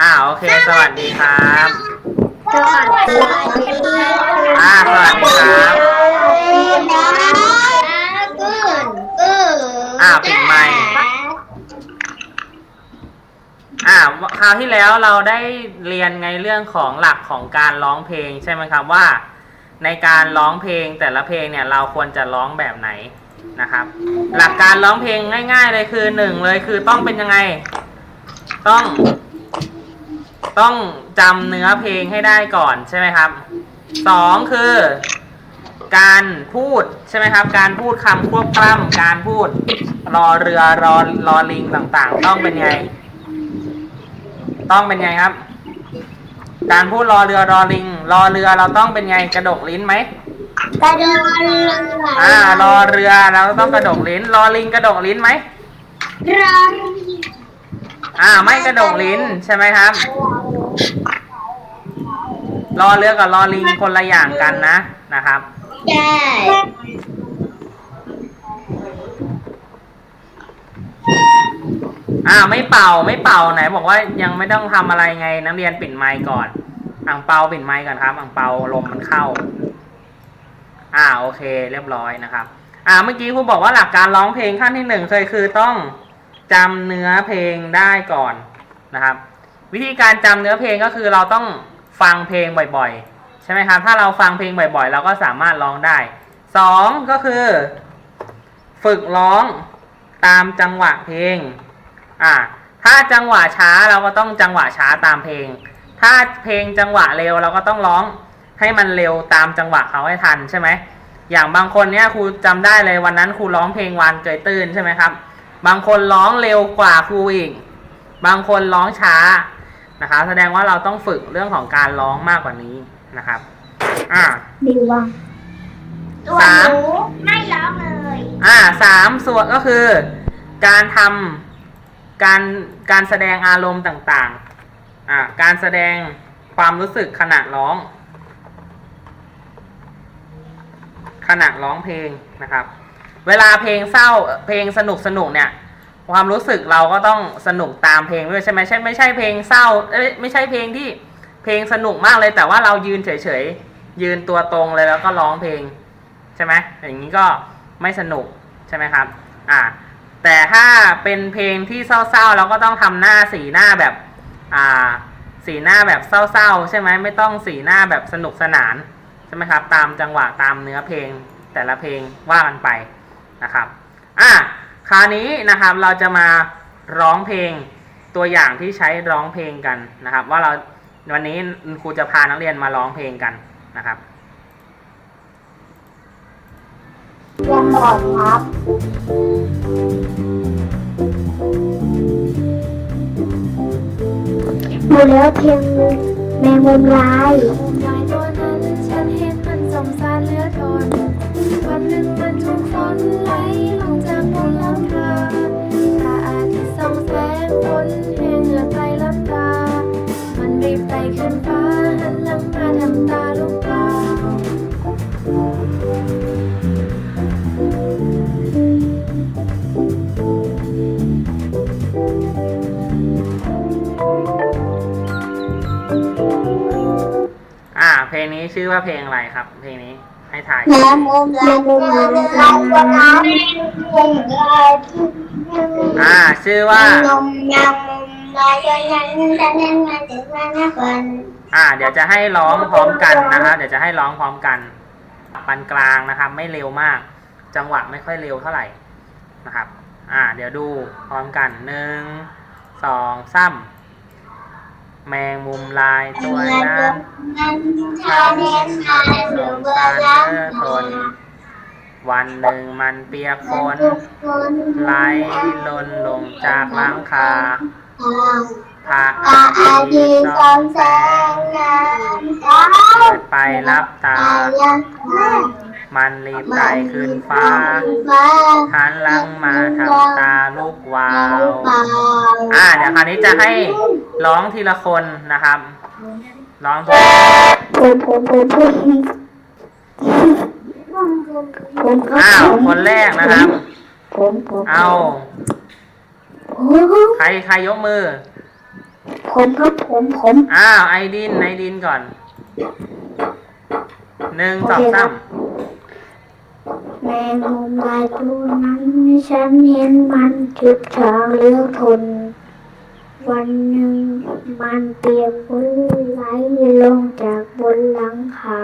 อ่าโอเค สวัสดีครับ สวัสดีค่ะอ่าสวัสดีครับ อ่าปิดไมค์อ่าคราวที่แล้วเราได้เรียนไงเรื่องของหลักของการร้องเพลงใช่ไหมครับว่า ในการร้องเพลงแต่ละเพลงเนี่ยเราควรจะร้องแบบไหนนะครับ หลักการร้องเพลงง่าย ๆ เลยคือหนึ่งเลยคือต้องเป็นยังไง ต้อง ต้องจำเนื้อเพลงให้ได้ก่อนใช่ไหมครับสองคือ การพูดใช่ไหมครับ การพูดคำควบกล้ำการพูดรอเรือรอรอลิงต่างๆ ต้องเป็นไง ต้องเป็นไงครับ การพูดรอเรือรอลิง รอเรือเราต้องเป็นไงกระดกลิ้นไหมกระโดดเรืออ่ารอเรือเราต้องกระดกลิ้น รอลิงกระดกลิ้นไหมรออ่าไม่กระดกลิ้นใช่ไหมครับ รอเรือกับรอลิงคนละอย่างกันนะนะครับใช่อ่าไม่เป่าไม่เป่าไหน บอกว่ายังไม่ต้องทำอะไรไงนักเรียนปิดไมค์ก่อนอ่างเปาปิดไมค์ก่อนครับอ่างเปาลมมันเข้า อ่าโอเค เรียบร้อยนะครับ อ่าเมื่อกี้ครูบอกว่าหลักการร้องเพลงขั้นที่หนึ่งเคยคือต้องจำเนื้อเพลงได้ก่อนนะครับ วิธีการจำเนื้อเพลงก็คือเราต้องฟังเพลงบ่อยๆ ใช่ไหมครับ ถ้าเราฟังเพลงบ่อยๆ เราก็สามารถร้องได้สองก็คือ ฝึกร้องตามจังหวะเพลง อ่า ถ้าจังหวะช้าเราก็ต้องจังหวะช้าตามเพลง ถ้าเพลงจังหวะเร็วเราก็ต้องร้องให้มันเร็วตามจังหวะเขาให้ทันใช่ไหม อย่างบางคนเนี่ยครูจำได้เลยวันนั้นครูร้องเพลงวานเกยตื้นใช่ไหมครับ บางคนร้องเร็วกว่าครูอีก บางคนร้องช้านะครับแสดงว่าเราต้องฝึกเรื่องของการร้องมากกว่านี้นะครับ อ่า ดีว่ะตัวสาม หนูไม่ร้องเลยอ่าสามส่วนก็คือ การทำการการแสดงอารมณ์ต่างๆ อ่าการแสดงความรู้สึกขณะร้อง ขณะร้องเพลงนะครับ เวลาเพลงเศร้าเพลงสนุกสนุกเนี่ย ความรู้สึกเราก็ต้องสนุกตามเพลงด้วยใช่ไหมใช่ไม่ใช่เพลงเศร้าไม่ใช่เพลงที่เพลงสนุกมากเลย แต่ว่าเรายืนเฉยๆยืนตัวตรงเลยแล้วก็ร้องเพลงใช่ไหมอย่างนี้ก็ไม่สนุกใช่ไหมครับ อ่า แต่ถ้าเป็นเพลงที่เศร้าๆเราก็ต้องทำหน้าสีหน้าแบบ อ่า สีหน้าแบบเศร้าๆใช่ไหมไม่ต้องสีหน้าแบบสนุกสนานใช่ไหมครับ ตามจังหวะตามเนื้อเพลงแต่ละเพลงว่ากันไปนะครับ อะ คราวนี้นะครับเราจะมาร้องเพลงตัวอย่างที่ใช้ร้องเพลงกันนะครับ ว่าเราวันนี้ครูจะพานักเรียนมาร้องเพลงกันนะครับยังก่อนครับดูแล้วเพียงแมงมุมลายมุมลายตัวนั้นฉันเห็นมันสงสารเหลือทนวันหนึ่งมันถูกฝนไหล ส่องแสงฝนแห้งเหงื่อใจลับตา มันรีบไต่ขึ้นฟ้าหันหลังมาทำตาลูกปลาอ่า เพลงนี้ชื่อว่าเพลงอะไรครับ เพลงนี้ให้ถ่ายแมงมุมลายแมงมุมลายตัวนั้นแมงมุมลาย อ่า ชื่อว่า นมยำมุมลายยันยันยันยันยันถึงมาหน้าคนอ่า เดี๋ยวจะให้ร้องพร้อมกันนะครับ เดี๋ยวจะให้ร้องพร้อมกันปานกลางนะครับ ไม่เร็วมาก จังหวะไม่ค่อยเร็วเท่าไหร่นะครับ อ่า เดี๋ยวดูพร้อมกันหนึ่งสองสามแมงมุมลายตัวนั้นนั้นชาเนนชาสดูงเบอสารร์รักเธอทน วันหนึ่งมันเปียกฝนไหลหล่นลงจากหลังคาพระอาอาอาทิทิตย์ส่องแสงงงามเปิดไปรับตา มันรีบไต่ขึ้นฟ้าหันหลังมาทำตาลูกวาว อ่าเดี๋ยวคราวนี้จะให้ร้องทีละคนนะครับ ร้องทีผมผมผมผม ผมอ้าวคนแรกนะครับ ผมผมเอา ผมใครใครยกมือ ผมครับผมผมอ้าวไอดินไอดินก่อนหนึ่งสองสามแมงมุมลายตัวนั้นฉันเห็นมันจุดทางเลือกทน วันหนึ่งมันเปียกฝนไหลลงจากบนหลังคา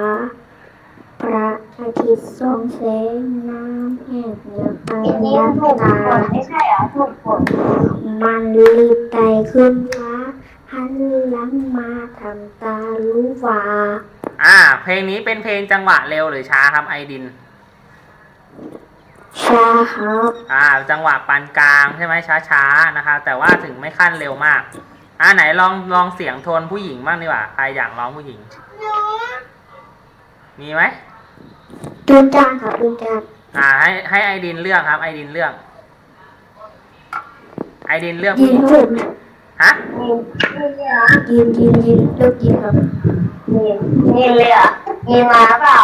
พระอาทิตย์ส่องแสงน้ำแห้งเหือกไปยันตาไม่ใช่เหรอถูกฝนมันรีบไต่ขึ้นฟ้าหันหลังมาทำตารู้ว่าอ่า เพลงนี้เป็นเพลงจังหวะเร็วหรือช้าครับไอดินชาครับอ่า จังหวะปานกลางใช่ไหมช้าๆนะคะ แต่ว่าถึงไม่ขั้นเร็วมากอ่าไหนลองลองเสียงโทนผู้หญิงบ้างดีกว่าใครอยากร้องผู้หญิง มีไหม จุนจานครับจุนจานอ่าให้ให้ไอดินเลือกครับ ไอดินเลือก ไอดินเลือกยิผู้หญิงนผมฮะยินยินยินเลิกยินครับมีมีเลยเหรอมีมาเปล่า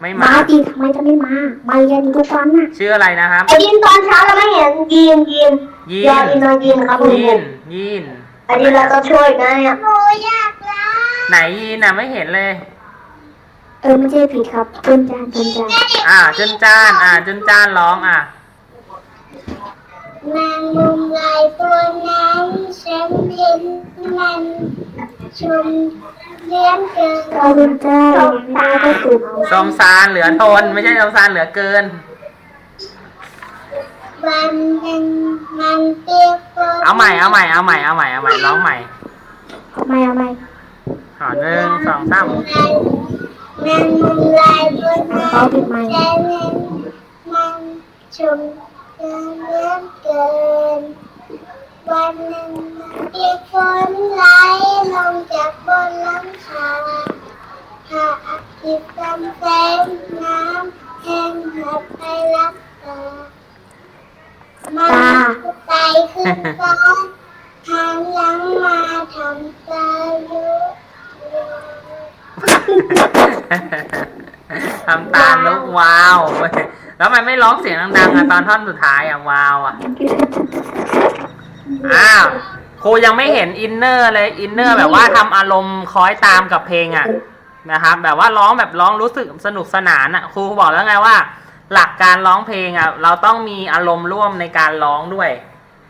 ไม่มามาดีทำไมจะไม่มา มาเรียนทุกวันน่ะชื่ออะไรนะครับ ไอ้ยินตอนเช้าเราไม่เห็นยินยินยียอนอินนอนยินครับผมยีนยีนอันนี้เราต้องช่วยนะเนี่ยหนูอยากลาไหนยีนอะไม่เห็นเลย เออไม่ใช่ผิดครับจุนจานจุนจานอ่าจุนจาน อ่าจุนจานร้องอะแมงมุมลายตัวนั้นฉันเห็นมันชมเลี้ยงเกินขอบคุณจ้าไม่ได้ถูกสมสารเหลือทน ไม่ใช่สมสารเหลือเกิน วันหนึ่งมันเปียกฝนเอาใหม่เอาใหม่เอาใหม่เอาใหม่เอาใหม่ร้องใหม่เอาใหม่เอาใหม่อ่าหนึ่งสองสาม แมงมุมลายตัวนั้นเขาปิดไมค์ฉันเห็นมันชมเลี้ยงเกิน วันหนึ่งมันเปียกฝนไหลลงจากบนหลังคาพระอาทิตย์ส่องแสงน้ำแห้งหับไปรับตามันไต่ขึ้นฟ้าทางหลังมาทำตายุ ทำตาลุกว้าวเว้ยแล้วมันไม่ร้องเสียงดังๆอะตอนท่อนสุดท้ายอะว้าวอะอ้าวครูยังไม่เห็นอินเนอร์เลยอินเนอร์แบบว่าทำอารมณ์คล้อยตามกับเพลงอะนะครับ แบบว่าร้องแบบร้องรู้สึกสนุกสนานอะครูบอกแล้วไงว่า หลักการร้องเพลงอะเราต้องมีอารมณ์ร่วมในการร้องด้วย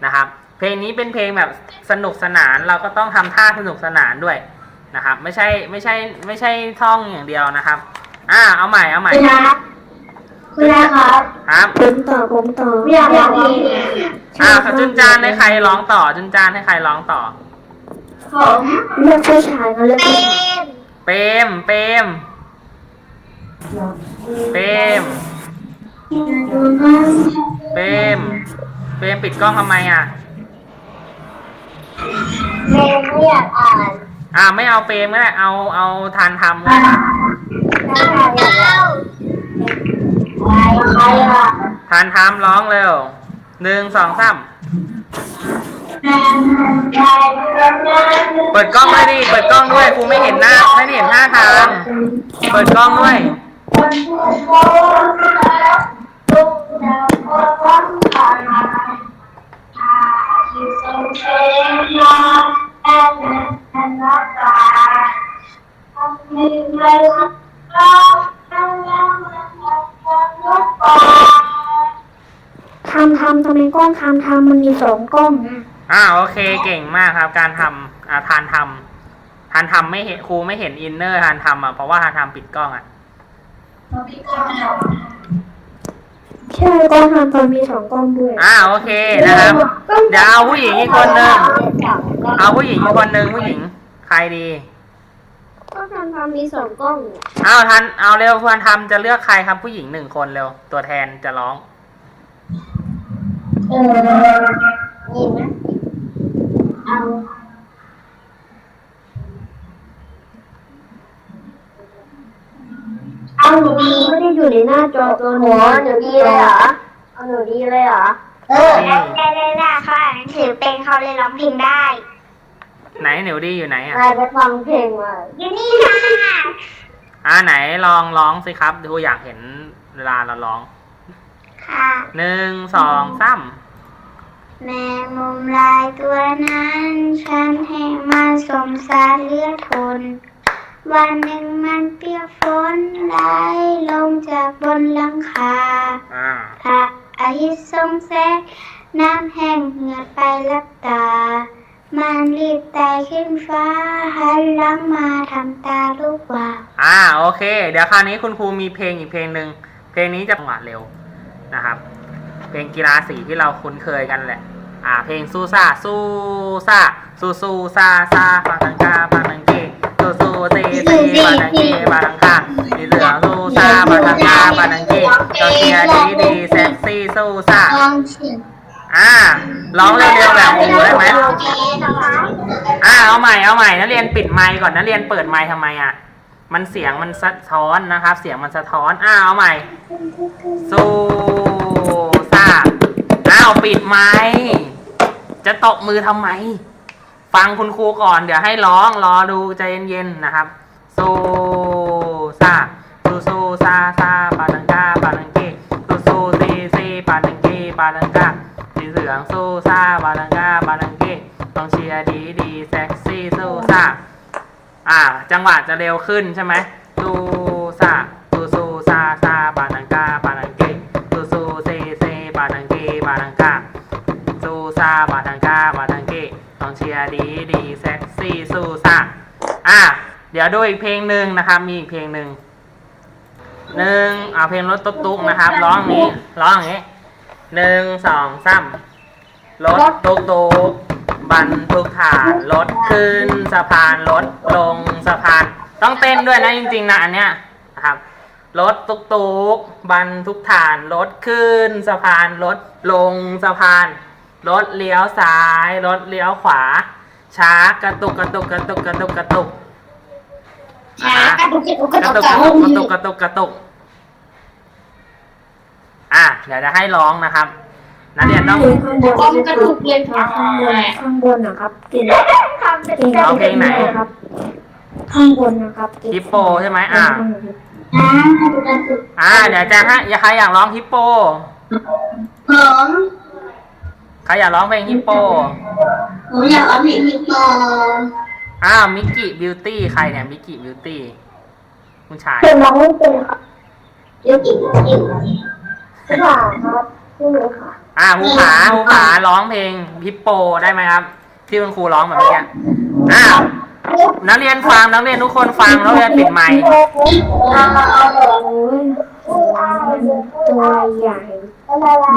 นะครับ เพลงนี้เป็นเพลงแบบสนุกสนานเราก็ต้องทำท่าสนุกสนานด้วย นะครับ ไม่ใช่ไม่ใช่ไม่ใช่ท่องอย่างเดียวนะครับ อ่า เอาใหม่เอาใหม่ คุณนาคุณนาครับครับ ผมต่อผมต่อไม่อยากร้องเพลงอ่าจุนจานให้ใครร้องต่อ จุนจานให้ใครร้องต่อ ผมเลือกผู้ชายนะเลือกผู้ชายเปรมเปรมเปรมเปรมเปรมปิดกล้องทำไมอะ เพลงไม่อยากอ่าน อ่าไม่เอาเปรมก็ได้เอาเอาทานทำก็ได้ถ้าอยากอ่านใครอะทานทำร้องเร็วหนึ่งสองสามเปิดกล้องด้วยดิเปิดกล้องด้วยครูไม่เห็นหน้า ไม่ได้เห็นหน้าทางเปิดกล้องด้วย ทำทำทำไมกล้องทำทำมันมีสองกล้องนะอ่าโอเคเก่งมากครับ การทำอ่าทานทำทานทำไม่เห็นครูไม่เห็นอินเนอร์ทานทำอะเพราะว่าทานทำปิดกล้องอะใช่กล้องทำตอนมีสองกล้องด้วยอ่าโอเคนะครับเดี๋ยวเอาผู้หญิงอีกคนหนึ่งเอาผู้หญิงอีกคนหนึ่งผู้หญิง ใครดีก็ ทำทำมีสองกล้องเอาทันเอาเร็วทานทำจะเลือกใครครับผู้หญิงหนึ่งคนเร็ว ตัวแทนจะร้อง เออยินไหมเอาเอาหนูดีไม่ได้อยู่ในหน้าจอตัวโหหนูดีเลยเหรอเอาหนูดีเลยเหรอเออนี่ได้ได้ได้เขาอ่านหนังสือเป็นเขาเลยร้องเพลงได้ ไหนหนูดีอยู่ไหนอะใครไปฟังเพลงมาอยู่นี่ค่ะอ่าไหนลองร้องสิครับดูอยากเห็นเวลาเราร้องค่ะหนึ่งสองสามแมงมุมลายตัวนั้น ฉันให้มันสมสารเหลือทน วันหนึ่งมันเปียกฝนไหลลงจากบนหลังคาอ่าพระอาทิตย์ส่องแสงน้ำแห้งเหงื่อไปลับตา มันรีบไต่ขึ้นฟ้าหันหลังมาทำตาลูกว่าอ่าโอเค เดี๋ยวคราวนี้คุณครูมีเพลงอีกเพลงหนึ่งเพลงนี้จะจังหวะเร็วนะครับ เพลงกีฬาสีที่เราคุ้นเคยกันแหละ อ่า เพลงสู้ซ่าสู้ซ่าสู้สู้ซ่าซ่าปาทังกาปาทังเกสู้สู้เซเซปาทังเกปาทังกาสีเหลืองสู้ซ่าปาทังกาปาทังเกเจ้าเชียร์ดีดีเซ็กซี่สู้ซ่าล องเสียงอ่าร้องเร็วๆแบบครูได้ไหมนะคะอ่าเอาใหม่เอาใหม่นักเรียนปิดไมค์ก่อนนักเรียนเปิดไมค์ทำไมอะมันเสียงมันสะท้อนนะครับ เสียงมันสะท้อนอ่าเอาใหม่สู้ซ่าอ้าวปิดไมค์จะตบมือทำไม ฟังคุณครูก่อน เดี๋ยวให้ร้องรอดูใจเย็นๆนะครับสู้ซ่าสู้สู้ซ่าซ่าปาตังกาปาตังเกสู้สู้ซีซีปาตังเกปาตังกาสีเห ลืองสู้ซ่าปาตังกาปาตังเกต้องเชียร์ดีดีเซ็กซี่สู้ซ่าอ่า จังหวะจะเร็วขึ้นใช่ไหมซูซาซูซูซาซาปานังกาปานังเกซูซูเซเซปานังเกปานังกาซูซาปานังกาปานังเกต้องเชียร์ดีดีเซ็กซี่ซูซาอะเดี๋ยวดูอีกเพลงหนึ่งนะครับมีอีกเพลงหนึ่งหนึ่งเอาเพลงรถตุ๊กตุ๊กนะครับ ร้องอย่างนี้ร้องอย่างนี้หนึ่งสองสาม รถตุกตุกบรรทุกฐานรถขึ้นสะพานรถลงสะพาน ต้องเต้นด้วยนะจริงๆนะอันเนี้ยนะครับรถตุกตุกบรรทุกฐานรถขึ้นสะพานรถลงสะพานรถเลี้ยวซ้ายรถเลี้ยวขวา ช้ากระตุกกระตุกกระตุกกระตุกกระตุกช้ากระตุกกระตุกกระตุกกระตุกกระตุกกระตุกอะเดี๋ยวจะให้ร้องนะครับ นักเรียนต้องกองกระตุกเลยค่ะข้างบนข้างบนนะครับติดทำเป็นติดเอาเพลงไหนครับข้างบนนะครับติดฮิปโปใช่ไหมอะช้ากระตุกกระตุกอ่าเดี๋ยวจะให้อย่าใครอยากร้องฮิปโปผมใครอยากร้องเพลงฮิปโปผมอยากเอาเพลงฮิปโปอ้าวมิกกี้บิวตี้ใครเนี่ยมิกกี้บิวตี้ผู้ชายเป็นร้องไม่เป็นครับยูกิยูกิผู้ผ่าครับผู้ค่ะ อ่าภูผาภูผาร้องเพลงฮิปโปได้ไหมครับ ที่คุณครูร้องแบบเมื่อกี้อ้าวนักเรียนฟังนักเรียนทุกคนฟังนักเรียนปิดไมค์โอ้ยตัวใหญ่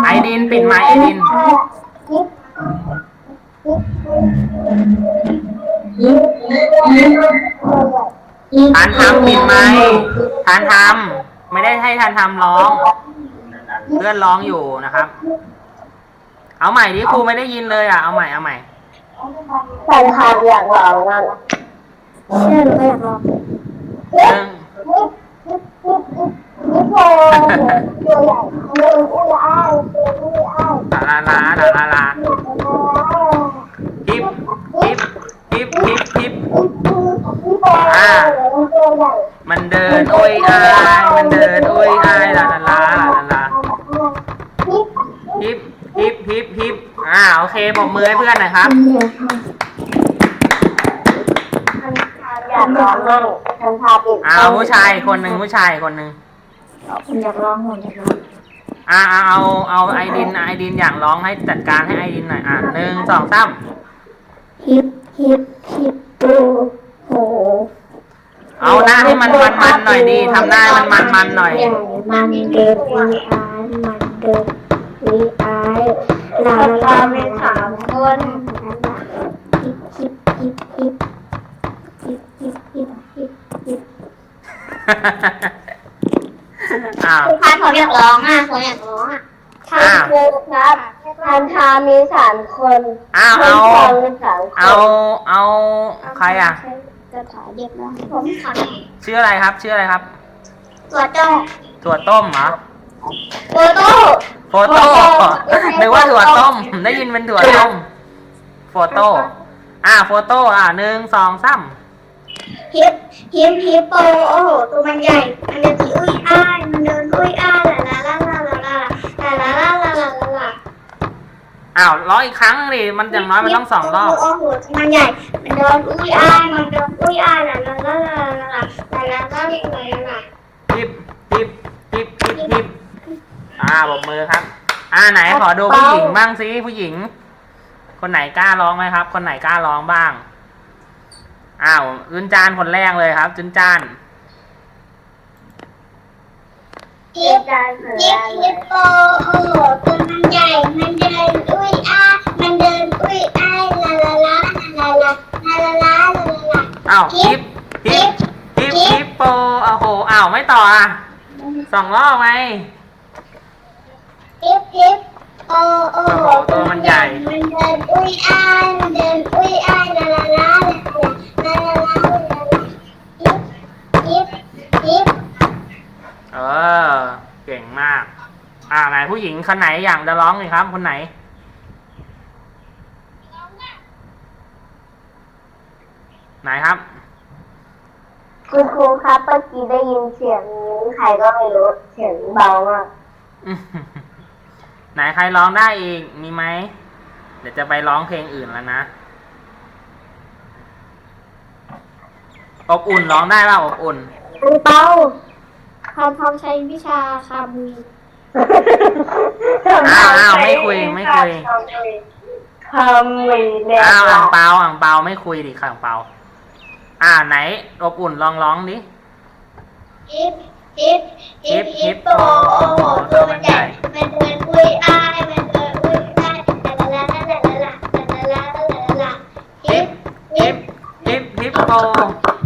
ไอดินปิดไมค์ไอดินทานทำปิดไมค์ทานทำไม่ได้ให้ทานทำร้อง เพื่อนร้องอยู่นะครับ เอาใหม่ดิครูไม่ได้ยินเลยอะ เอาใหม่เอาใหม่แต่ทานอยากลองนั่นเชื่อหรือไม่อยากลองหนึ่งนี่โปตัวใหญ่เนื้ออุ้ยอ้ายตัวอุ้ยอ้ายลาลาลาลาลาฮิปฮิปฮิปฮิปฮิปนี่โปตัวใหญ่มันเดินโอ้ยอาย มันเดินโอ้ยอายลาลาลาลาลาฮิป ฮิปฮิปฮิปอ่าโอเคปรบมือให้เพื่อนหน่อยครับ อยากลองมั่งฉันพาเอาผู้ชายคนหนึ่งผู้ชายคนหนึ่งผมอยากลองหมดเลยครับอ่าเอาเอาเอาไอดินไอดินอยากร้องให้จัดการให้ไอดินหน่อยอะหนึ่งสองสามฮิปฮิปฮิปโปโหเอาหน้าให้มันมันมันหน่อยดีทำหน้าให้มันมันมันหน่อยมันเดินวีไอมันเดินวี อลาลาเป็นสามคนฮิปฮิปฮิปฮิปฮิปฮิปฮิปฮิปอ้าวพันผมอยากร้องอะผมอยากร้องอะทานครูครับทานทามีสามคนอ้าวเอาคนมีสามคนเอาเอาใครอะกระถาเด็กน้อยผมขอชื่ออะไรครับ ชื่ออะไรครับ ตัวโต้ถั่วต้มเหรอ ตัวโต้โฟโต้นึกว่าถั่วต้ม ได้ยินเป็นถั่วต้ม โฟโต้ อ่า โฟโต้ อ่าหนึ่งสองสามฮิปฮิปฮิปโปโอ้โหตัวมันใหญ่ มันเดินอุ้ยอ้ายมันเดินอุ้ยอ้ายลาลาลาลาลาลาลาลาลาลาลาลาลาอ้าวร้องอีกครั้งดิมันอย่างน้อยมันต้องสองรอบโอ้โหมันใหญ่ มันเดินอุ้ยอ้ายมันเดินอุ้ยอ้ายละละละละละละละละละละละทิปทิปทิปทิปทิป อ่าบอกมือครับ อ่าไหนขอดูผู้หญิงบ้างสิผู้หญิง คนไหนกล้าร้องไหมครับ คนไหนกล้าร้องบ้าง อ้าวจุนจานคนแรกเลยครับ จุนจานทิปทิปทิปโปโอ้โหตัวมันใหญ่ มันเดินอุ้ยอ้ายมันเดินอุ้ยอ้ายละละละละละละละละละละอ้าวทิปทิปทิปทิปโปโอ้โหอ้าวไม่ต่ออะสองรอบไหม ทิปทิปโอ้โอ้โหโอ้โหตัวมันใหญ่ มันเดินอุ้ยอ้ายมันเดินอุ้ยอ้ายละละละละละละละละละทิปทิปทิปเออ เก่งมาก อ่าไหนผู้หญิงคนไหนอยากจะร้องเลยครับ คนไหน ไหนครับ คุณครูครับเมื่อกี้ได้ยินเสียงใครก็ไม่รู้เสียงเบามาก ไหนใครร้องได้อีกมีไหมเดี๋ยวจะไปร้องเพลงอื่นแล้วนะ อบอุ่นร้องได้ป่ะอบอุ่นคุณเป้าคำพองใช้วิชาคำมีอ้าวอ้าวไม่คุยไม่คุยคำมีเด็กอ้าวอ่างเปาอ่างเปาไม่คุยดิค่ะอ่างเปา อ่าไหน อบอุ่นลองร้องดิฮิ ปฮิปฮิปฮิปโปโอ้โหตัวมันใหญ่มันเดินอุ้ยอ้ายมันเดินอุ้ยอ้ายละละละละละละละละละละละฮิปฮิฮิปปฮิปฮิปโป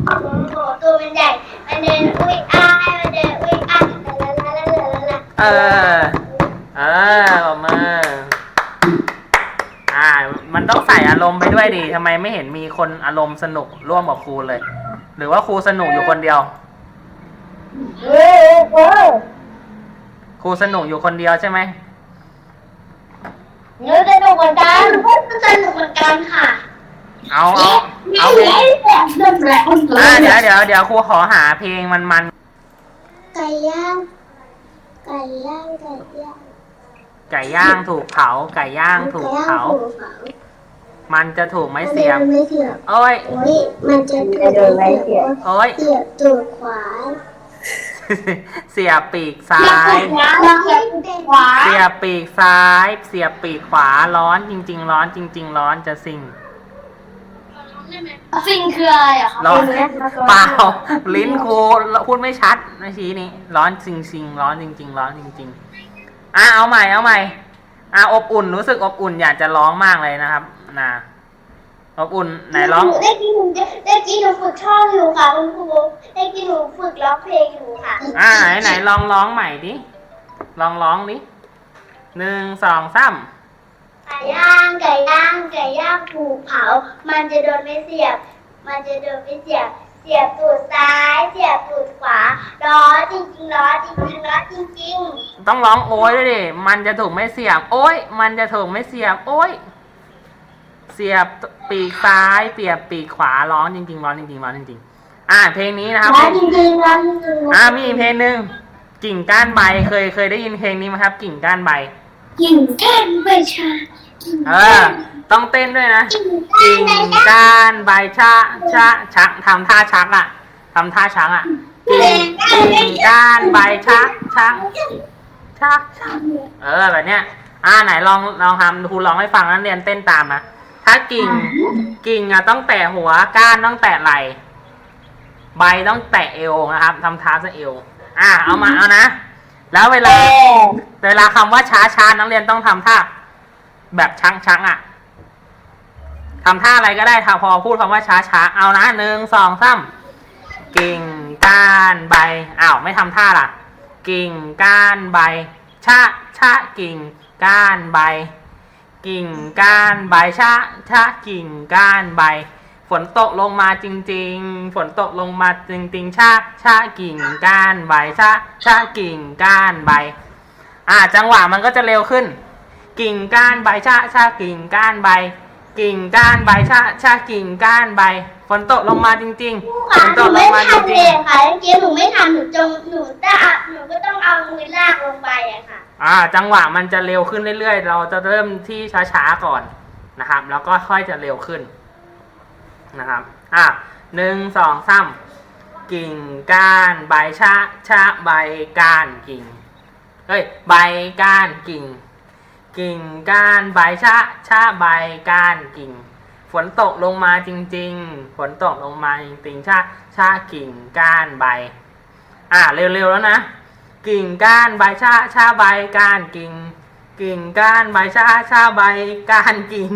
โอ้โหตัวมันใหญ่มันเดินอุ้ยอ้ายมันเดินอุ้ยอ้ายละละละละละละเออเออปรบมืออ่า มันต้องใส่อารมณ์ไปด้วยดิทำไมไม่เห็นมีคนอารมณ์สนุกร่วมกับครูเลย หรือว่าครูสนุกอยู่คนเดียว เออเออครูสนุกอยู่คนเดียวใช่ไหมหนูสนุกเหมือนกันสนุกเหมือนกันค่ะเอาเอาเอาเพลงแบบเดิมแบบอ่าเดี๋ยวเดี๋ยวเดี๋ยวครูขอหาเพลงมันมันไก่ย่าง ไก่ย่าง ไก่ย่าง ๆไก่ย่างถูกเผา ไก่ย่างถูกเผา มันจะถูกไหมเสียบไม่เสียบโอ้ย โอ้ยมันจะถูจะโดนไม่เสียโอ้ย เสียบตูดขวา เสียบปีกซ้ายแล้วเสียบตูดขวาเสียบปีกซ้าย เสียบปีกขวาร้อนจริง ๆ ร้อนจริง ๆ ร้อนจะสิ่ง สิ่งคืออะไรอะคะร้อนเปล่าลิ้นครูพูดไม่ชัดนะชี้นี้ร้อนจริง ๆ ร้อนจริง ๆ ร้อนจริง ๆอะเอาใหม่เอาใหม่อะอบอุ่นรู้สึกอบอุ่นอยากจะร้องมากเลยนะครับนะ อบอุ่นไหนร้องได้กินหนูได้กินหนูฝึกช่องอยู่ค่ะคุณครูได้กินหนูฝึกร้องเพลงอยู่ค่ะ อ่าไหนไหนลองร้องใหม่ดิลองร้องดิหนึ่งสองสามไก่ย่างไก่ย่างไก่ย่างถูกเผา มันจะโดนไม่เสียบ มันจะโดนไม่เสียบ เสียบตูดซ้าย เสียบตูดขวาร้อนจริงๆร้อนจริงๆร้อนจริงต้องร้องโอ้ยด้วยดิมันจะถูกไม่เสียบ โอ้ยมันจะถูกไม่เสียบ โอ้ย เสียบปีกซ้ายเสียบปีกขวาร้อนจริงๆร้อนจริงๆร้อนจริงๆ อ่า เพลงนี้นะครับๆร้อนจริงๆร้อนจริงอ่ามีอีกเพลงหนึ่งกิ่งก้านใบเคยเคยได้ยินเพลงนี้ไหมครับ กิ่งก้านใบๆกิ่งก้านใบชาเออต้องเต้นด้วยนะกิ่งกิ่งก้านใบชาก้านใบชะชะชักทำท่าชักอะทำท่าชักอะกิ่งกิ่งก้านใบชักชักชักชักเออแบบเนี้ยอ่าไหนลองลองทำครูลองให้ฟังนักเรียนเต้นตามนะ ถ้ากิ่งกิ่งอะต้องแตะหัวก้านต้องแตะไหล่ใบต้องแตะเอวนะครับทำท่าซะเอว อ่าเอามาเอานะ แล้วเวลาเวลาคำว่าช้าช้านักเรียนต้องทำท่าแบบชังชังอะทำท่าอะไรก็ได้ถ้าพอพูดคำว่าช้าช้าเอานะหนึ่งสองสามกิ่งก้านใบอ้าวไม่ทำท่าล่ะ กิ่งก้านใบชะชะกิ่งก้านใบ กิ่งก้านใบชะชะกิ่งก้านใบ ฝนตกลงมาจริง ๆ ฝนตกลงมาจริง ๆ ชะชะกิ่งก้านใบชะชะกิ่งก้านใบ อ่าจังหวะมันก็จะเร็วขึ้น กิ่งก้านใบชะชะกิ่งก้านใบ กิ่งก้านใบชาชากิ่งก้านใบ ฝนตกลงมาจริงๆฝค่ะนหตนูกลไม่งมาจทำเลริงยค่ะเมื่อกี้หนูไม่ทำหนูจงหนูจะเอาหนูก็ต้องเอามือลากลงไปอะค่ะ ๆอ่า จังหวะมันจะเร็วขึ้นเรื่อยๆ เราจะเริ่มที่ช้าๆก่อนนะครับ แล้วก็ค่อยจะเร็วขึ้นนะครับ อะหนึ่งสองสามกิ่งก้านใบชาชาใบก้านกิ่งเฮ้ยใบก้านกิ่ง กิ่งก้านใบชาชาใบก้านกิ่ง ฝนตกลงมาจริง ๆ ฝนตกลงมาจริงๆชาชากิ่งก้านใบ อ่าเร็วๆแล้วนะ กิ่งก้านใบชาชาใบก้านกิ่ง กิ่งก้านใบชาชาใบก้านกิ่ง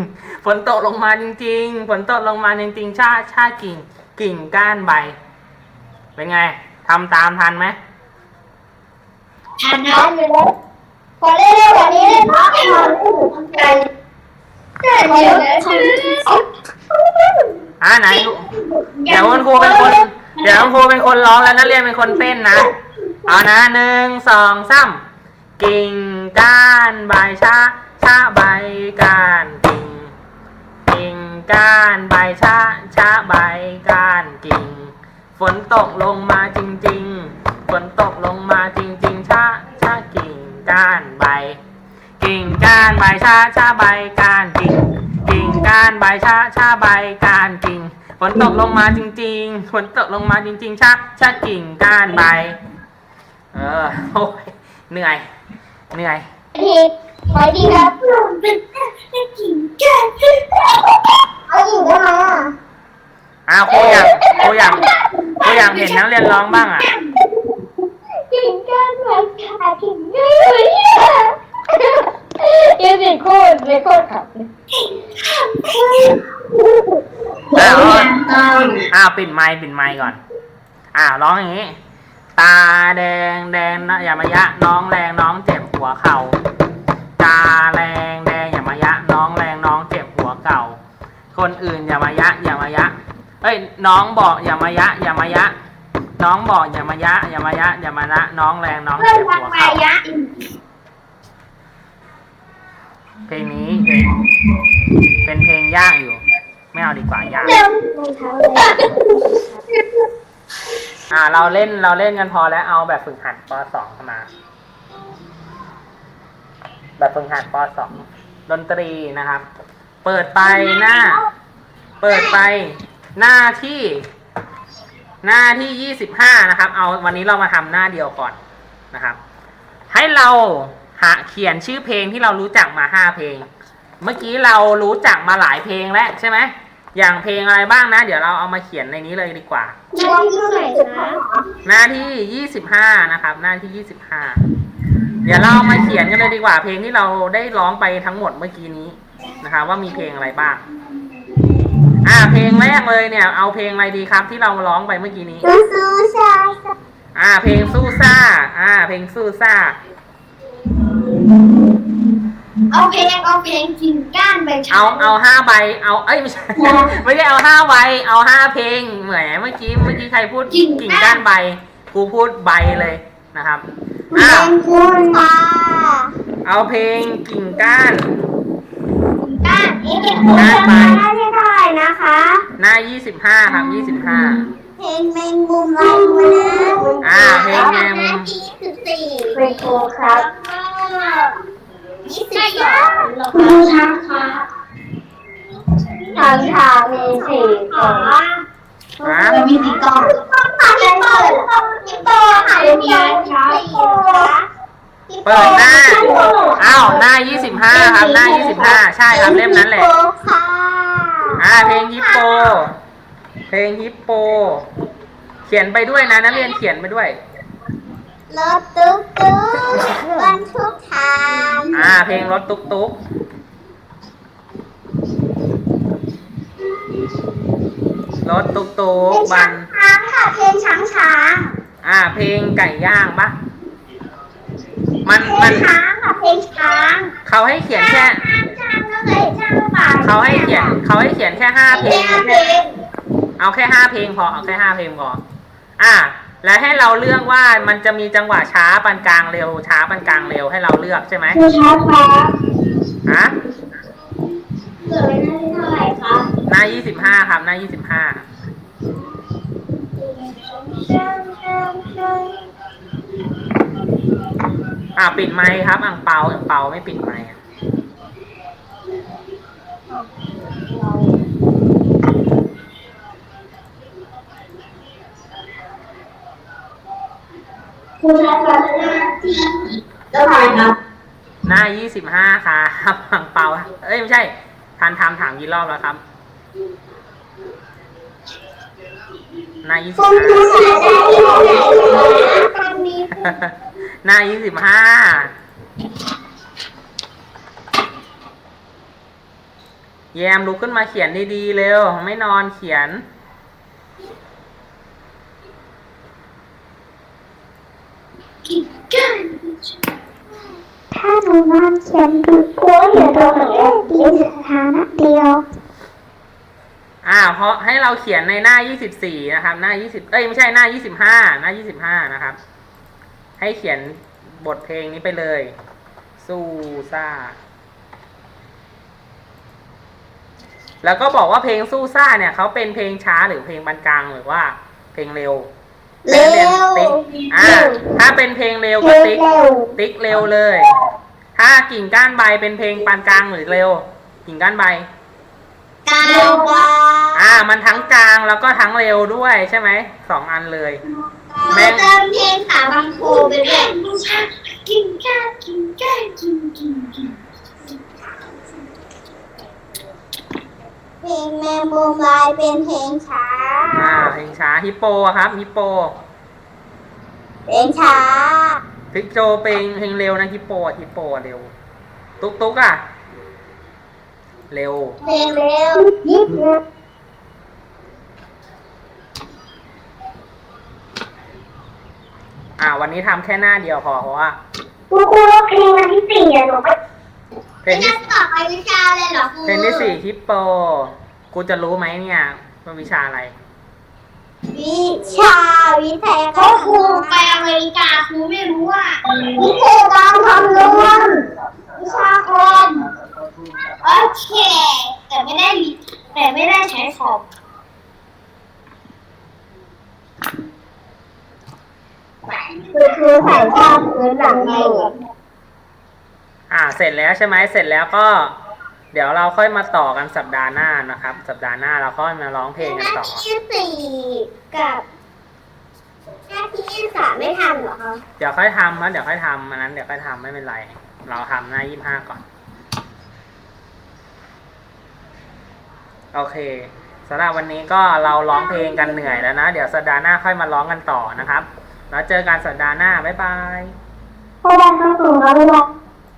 ฝนตกลงมาจริง ๆ ฝนตกลงมาจริงๆชาชากิ่ง กิ่งก้านใบ เป็นไงทำตามทันไหมทันนะขอเร็วๆกว่านี้เลยเพราะทำใจ เดี๋ยวนอ่าไหนเดี๋ยวคุณครูเป็นคน เดี๋ยวคุณครูเป็นคนร้องแล้วนักเรียนเป็นคนเต้นนะ เอานะหนึ่งสองสามกิ่งก้านใบชาชาใบก้านกิ่งกิ่งก้านใบชาชาใบก้านกิ่ง ฝนตกลงมาจริง ๆ ฝนตกลงมาจริง กิ่งก้านใบชาชาใบก้านกิ่งกิ่งก้านใบชาชาใบก้านกิ่งฝนตกลงมาจริง ๆ ฝนตกลงมาจริง ๆชาชากิ่งก้านใบ เออโอ้ยเหนื่อย เหนื่อยทีขอดีครับเป็นกิ่งก้านเอาอยู่ได้ไหมอะอ้าวครูอยากครูอยากครูอยากเห็นนักเรียนร้องบ้างอะกิ่งก้านไม้ขากิ่งก้านไม้ ยังสิโคตรเลยโคตรขับอ้าวอ้าวปิดไมค์ปิดไมค์ก่อนอ้าวร้องอย่างนี้ ตาแดงแดงนะอย่ามายะ น้องแรงน้องเจ็บหัวเข่าตาแรงแดงอย่ามายะ น้องแรงน้องเจ็บหัวเก่า คนอื่นอย่ามายะ อย่ามายะเอ้ยน้องบอกอย่ามายะ อย่ามายะ น้องบอกอย่ามายะ อย่ามายะ อย่ามาละน้องแรงน้องเพื่อนเจ็บทักหัวมาเข่ายะ เพลงนี้เพลงเป็นเพลงยากอยู่ ไม่เอาดีกว่ายากเร็วอ่า เราเล่นเราเล่นกันพอแล้วเอาแบบฝึกหัดปสองเข้ามา แบบฝึกหัดปสองดนตรีนะครับ เปิดไปหน้า เปิดไปหน้าที่ หน้าที่ยี่สิบห้านะครับ เอาวันนี้เรามาทำหน้าเดียวก่อนนะครับ ให้เรา หาเขียนชื่อเพลงที่เรารู้จักมาห้าเพลง เมื่อกี้เรารู้จักมาหลายเพลงแล้วใช่ไหมอย่างเพลงอะไรบ้างนะ เดี๋ยวเราเอามาเขียนในนี้เลยดีกว่าลองดูหน่อยนะหน้าที่ยี่สิบห้านะครับ หน้าที่ยี่สิบห้าเดี๋ยวเรามาเขียนกันเลยดีกว่า เพลงที่เราได้ร้องไปทั้งหมดเมื่อกี้นี้นะครับว่ามีเพลงอะไรบ้าง อ่า เพลงแรกเลยเนี่ย เอาเพลงอะไรดีครับ ที่เราร้องไปเมื่อกี้นี้ซูซูชาอ่า เพลงสู้ซ่า อ่า เพลงสู้ซ่า เอาเพลงเอาเพลงกิ่งก้านไปใช้เอาเอาห้าใบ เอาเอ้ยไม่ใช่ไม่ได้เอาห้าใบ เอาห้าเพลงเหมือนเมื่อกี้เมื่อกี้ใครพูดกิ่งก้านใบครูพูดใบเลยนะครับเพลอ้าวงคุณตาเอาเพลงกิ่งก้านกิ่งก้านเอ๊ะเพลงก้านใบไม่เท่าไหร่นะคะ หน้ายี่สิบห้าครับยี่สิบห้าเพลงแมงมุมลายมือนะอ่าเพลงแมงมุมที่สิบสี่เป็นครูครับ ยี่สิบสองครูช้างครับทางทางมีสี่กล่องฮะมีสี่กล่องค่ะฮิปโปฮิปโปค่ะฮิปโปสี่ค่ะฮิปโปเปิดหน้า อ้าว หน้ายี่สิบห้าครับ หน้ายี่สิบห้าใช่ครับ เล่มนั้นแหละฮิปโปค่ะอ่า เพลงฮิปโป เพลงฮิปโป เขียนไปด้วยนะนักเรียนเขียนไปด้วย รถตุ๊กตุ๊กบรรทุกทางอ่า เพลงรถตุ๊กตุ๊กรถตุ๊กตุ๊เพลกงบัช้านงช้างค่ะเพลงช้างช้างอ่า เพลงไก่ย่างปะมันเพลมังนช้างค่ะเพลงช้างเขาให้เขียนแค่ ช้างแล้วเคยช้างป่าเขาให้เขียนเขาให้เขียนแค่ห้าเพลง เพลงเอาแค่ห้าเพลงพอ เอาแค่ห้าเพลงพอ อ่า และให้เราเลือกว่ามันจะมีจังหวะช้าปานกลางเร็ว ช้าปานกลางเร็วให้เราเลือกใช่ไหมครูช้างครับฮะเกิดไม่ได้เท่าไหร่หน้ายี่สิบห้าครับหน้ายี่สิบห้าอ่าปิดไมค์ครับอ่างเปาอ่างเปาไม่ปิดไมค์ คุณชายฟังหน้าที่เจ้าชายครับหน้ายี่สิบห้าครับอ่างเปาเอ้ยไม่ใช่ทานทำถามกี่รอบแล้วครับ หน้ายี่สิบคุณห้าครูสายได้ที่ไหนนะตอนนี้หน้ายี่สิบห้า แยมลุกขึ้นมาเขียนดีๆเร็ว ไม่นอนเขียน ถ้าหนูนอนเขียนดูกลัวอย่าโดนเล่นดีสถานะเดียว อ่าเพราะให้เราเขียนในหน้า 24 นะครับ หน้า 20 เอ้ยไม่ใช่หน้า 25 หน้า 25 นะครับ ให้เขียนบทเพลงนี้ไปเลยสู้ซ่า แล้วก็บอกว่าเพลงสู้ซ่าเนี่ยเขาเป็นเพลงช้าหรือเพลงปานกลางหรือว่าเพลงเร็ว เร็วติ๊กอ่าถ้าเป็นเพลงเร็วเพลก็งติ๊กเร็วติ๊กเร็วเลย ถ้ากิ่งก้านใบเป็นเพลงปานกลางหรือเร็ว กิ่งก้านใบกาวบาอ่า มันทั้งกลางแล้วก็ทั้งเร็วด้วยใช่ไหมสองอันเลย แม่แม่งเติมเพลงขาบางโคไปด้วยกินแก้กินแก้กินกินกิน เพลงแมงมุมลายเป็นเพลงช้า อ่าเพลงช้าฮิปโปอะครับฮิปโปเพลงช้า พิกโจเพลงเพลงเร็วนะฮิปโปอะฮิปโปอะเร็ว ตุ๊กตุ๊กอะเร็ว เพลงเร็วยิบนะอ่า วันนี้ทำแค่หน้าเดียวพอเพราะว่าครูครูแล้วเพลงอันที่สี่อะหนูก็ เพลงที่ไม่ต่อไปวิชาเลยเหรอครูเพลงที่สี่ฮิปโปกูจะรู้ไหมเนี่ยว่าวิชาอะไร วิชาวิทยาเพราะครูไปอเมริกาครูไม่รู้ว่าวิทยาการคำนวณวิชาคอมโอเค แต่ไม่ได้แต่ไม่ได้ใช้คอมคือคือใส่ผ้าพื้นหลังอยู่ อ่าเสร็จแล้วใช่ไหมเสร็จแล้วก็ เดี๋ยวเราค่อยมาต่อกันสัปดาห์หน้านะครับ สัปดาห์หน้าเราค่อยมาร้องเพลงกันต่อ ที่สี่กับหน้าที่สามไม่ทำเหรอคะเดี๋ยวค่อยทำนะเดี๋ยวค่อยทำอันนั้นเดี๋ยวค่อยทำไม่เป็นไร เราทำหน้ายี่ห้าก่อน โอเคสำหรับวันนี้ก็เราร้องเพลงกันเหนื่อยแล้วนะ เดี๋ยวสัปดาห์หน้าค่อยมาร้องกันต่อนะครับ แล้วเจอกันสัปดาห์หน้า บ๊ายบายเพราะว่าเขาสูงแล้วไม่ได้